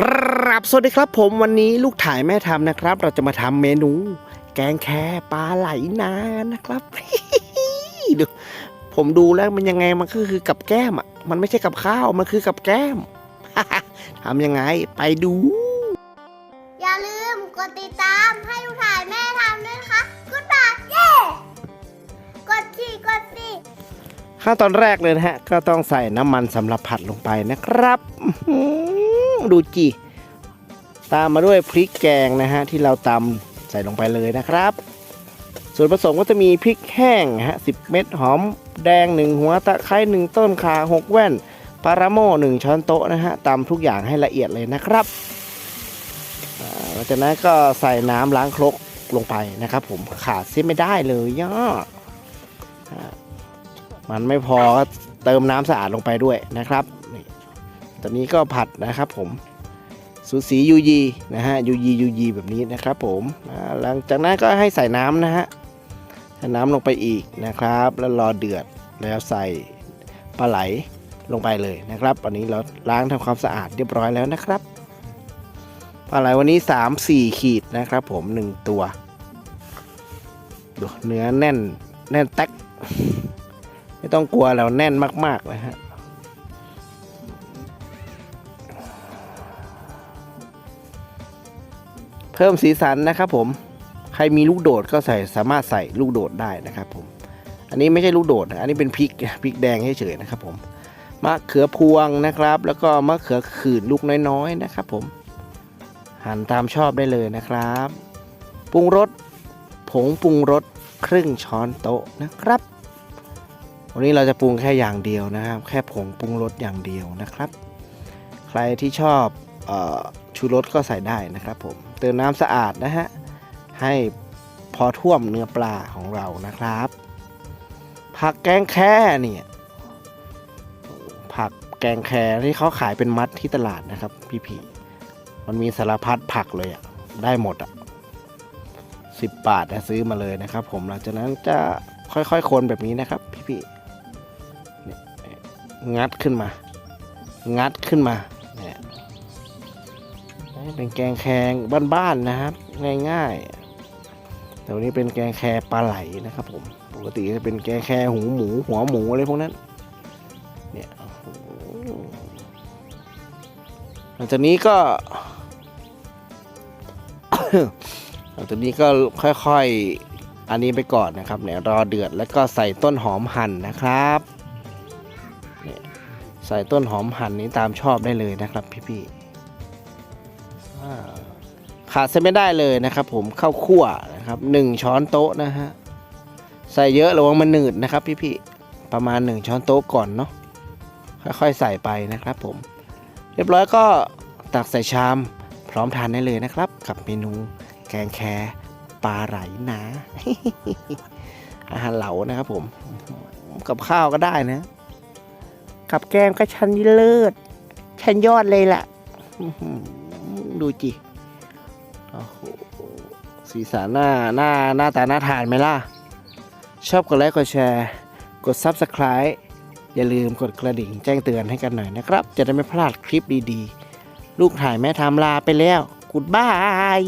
กราบสวัสดีครับ ผมวันนี้ลูกถ่ายแม่ทำนะครับ เราจะมาทำเมนู แกงแคปลาไหลนานะครับดูผมดูแล้วมันยังไงมันก็คือกับแก้มอะมันไม่ใช่กับข้าวมันคือกับแก้มทำยังไงไปดู อย่าลืมกดติดตามให้ลูกถ่ายแม่ทำด้วยนะคะกดบาทเย้กดสี่กดสี่ขั้นตอนแรกเลยนะฮะ ก็ต้องใส่น้ำมันสำหรับผัดลงไปนะครับอื้อหือ ดูจีตามมาด้วยพริกแกงนะฮะที่เราตำใส่ลงไปเลยนะครับ ส่วนผสมก็จะมีพริกแห้งฮะสิเม็ดหอมแดง 1 หัวตะไคร้1ต้นข่า6 แว่นปาราโม่1ช้อนโต๊ะนะฮะตำทุกอย่างให้ละเอียดเลยนะครับหลังจากนั้นก็ใส่น้ำล้างครกลงไปนะครับ ผมขาดเสียไม่ได้เลยย่อมันไม่พอเติมน้ำสะอาดลงไปด้วยนะครับ ตอนนี้ก็ผัดนะครับผมสูสียูยีนะฮะยูยียูยีแบบนี้นะครับผมหลังจากนั้นก็ให้ใส่น้ำนะฮะใส่น้ำลงไปอีกนะครับ แล้วรอเดือดแล้วใส่ปลาไหลลงไปเลยนะครับอันนี้เราล้างทำความสะอาดเรียบร้อยแล้วนะครับปลาไหลวันนี้ 3-4 ขีดนะครับ ผม 1 ตัวดูเนื้อแน่นแน่นแต๊กไม่ต้องกลัวเราแน่นมากๆนะฮะ เพิ่มสีสันนะครับผมใครมีลูกโดดก็ใส่สามารถใส่ลูกโดดได้นะครับผม อันนี้ไม่ใช่ลูกโดด อันนี้เป็นพริกพริกแดงเฉยๆนะครับผมมะเขือพวงนะครับ แล้วก็มะเขือขื่นลูกน้อยๆนะครับผมหั่นตามชอบได้เลยนะครับปรุงรสผงปรุงรสครึ่งช้อนโต๊ะนะครับ วันนี้เราจะปรุงแค่อย่างเดียวนะครับ แค่ผงปรุงรสอย่างเดียวนะครับ ใครที่ชอบเออ ชูรสก็ใส่ได้นะครับผมเติมน้ำสะอาดนะฮะให้พอท่วมเนื้อปลาของเรานะครับ ผักแกงแค่เนี่ยผักแกงแคที่เขาขายเป็นมัดที่ตลาดนะครับ พี่พีมันมีสารพัดผักเลยอะได้หมดอะสิบบาทนะซื้อมาเลยนะครับ ผมหลังจากนั้นจะค่อยๆคนแบบนี้นะครับ พี่พี่งัดขึ้นมา งัดขึ้นมา เป็นแกงแคงบ้านๆนะครับ ง่ายๆ แต่วันนี้เป็นแกงแคปลาไหลนะครับผม ปกติจะเป็นแกงแคหูหมูหัวหมูอะไรพวกนั้น เนี่ยหลังจากนี้ก็หลังจากนี้ก็ค่อยๆ อันนี้ไปก่อนนะครับเนี่ยรอเดือดแล้วก็ใส่ต้นหอมหั่นนะครับใส่ต้นหอมหั่นนี้ตามชอบได้เลยนะครับพี่ๆ ขาดเส้นไม่ได้เลยนะครับผมข้าวคั่วนะครับหนึ่งช้อนโต๊ะนะฮะใส่เยอะระวังมันหนืดนะครับพี่ๆประมาณหนึ่งช้อนโต๊ะก่อนเนาะค่อยๆใส่ไปนะครับผม เรียบร้อยก็ตักใส่ชามพร้อมทานได้เลยนะครับ กับเมนูแกงแคปลาไหลนาอาหารเหลานะครับผม กับข้าวก็ได้นะ กับแกมก็ชั้นเลิศชั้นยอดเลยล่ะอื้อหือ ดูจิโอ้โหสีสันหน้าหน้าหน้าตาหน้าทานไหมล่ะ ชอบกดไลค์กดแชร์ กด Subscribe อย่าลืมกดกระดิ่งแจ้งเตือนให้กันหน่อยนะครับ จะได้ไม่พลาดคลิปดีๆ ลูกถ่ายแม่ทำลาไปแล้ว กุดบาย